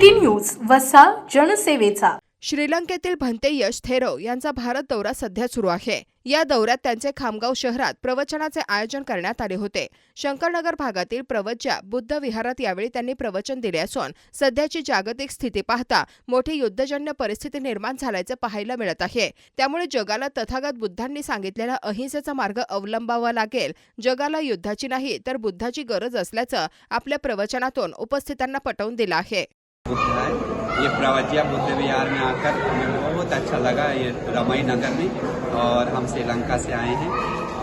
City news वसा जनसेवेचा. श्रीलंकेतील भंते यश थेरो यांचा भारत दौरा सध्या सुरू आहे. या दौऱ्यात त्यांचे खामगाव शहरात प्रवचनाचे आयोजन करण्यात आले होते. शंकरनगर भागातील प्रवच्या बुद्ध विहारात यावेळी त्यांनी प्रवचन दिले असून सध्याची जागतिक स्थिती पाहता मोठी युद्धजन्य परिस्थिती निर्माण झाल्याचे पाहायला मिळत आहे. त्यामुळे जगाला तथागत बुद्धांनी सांगितलेला अहिंसेचा मार्ग अवलंबावा लागेल. जगाला युद्धाची नाही तर बुद्धाची गरज असल्याचं आपल्या प्रवचनातून उपस्थितांना पटवून दिलं आहे. बुद्ध है। ये प्रवज्या बुद्ध विहार में आकर हमें बहुत अच्छा लगा ये रमई नगर में और हम श्रीलंका से आए हैं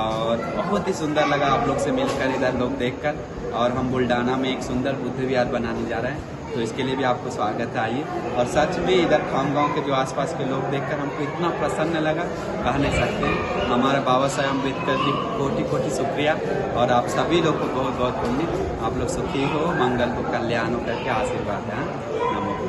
और बहुत ही सुंदर लगा आप लोग से मिलकर इधर लोग देखकर और हम बुल्डाना में एक सुंदर बुद्ध विहार बनाने जा रहे हैं। तो इसके लिए भी आपको स्वागत है, आइए। और सच में इधर खामगांव के जो आसपास के लोग देखकर हमको इतना प्रसन्न लगा। कह नहीं सकते। हमारे बाबा साहेब अंबेडकर जी कोटि कोटि शुक्रिया। और आप सभी लोग को बहुत बहुत पुण्य आप लोग सुखी हो, मंगल को कल्याण हो करके आशीर्वाद है। हाँ?